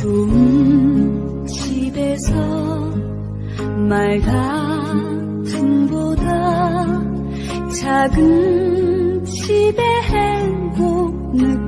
좋은 집에서 말 같은 보다 작은 집의 행복 느끼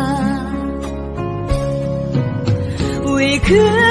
good.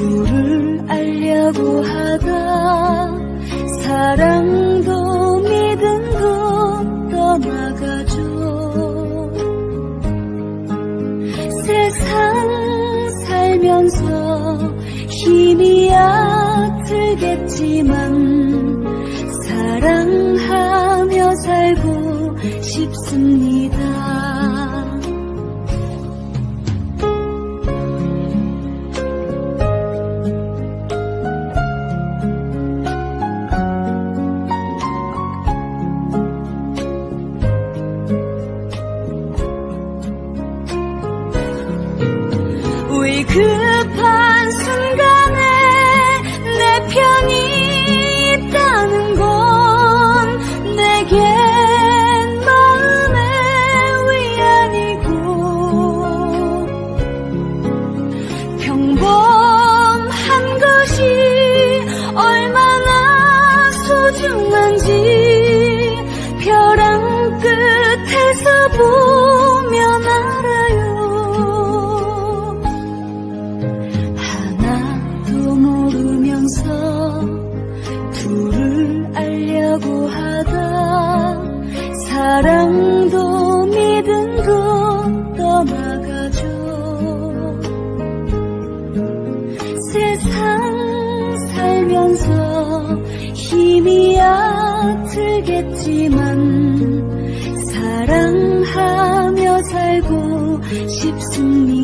둘을 알려고 하다 사랑도 믿음도 떠나가죠 세상 살면서 힘이 아틀겠지만 사랑하며 살고 싶습니다. 위 살면서 힘이 아틀겠지만 사랑하며 살고 싶습니다.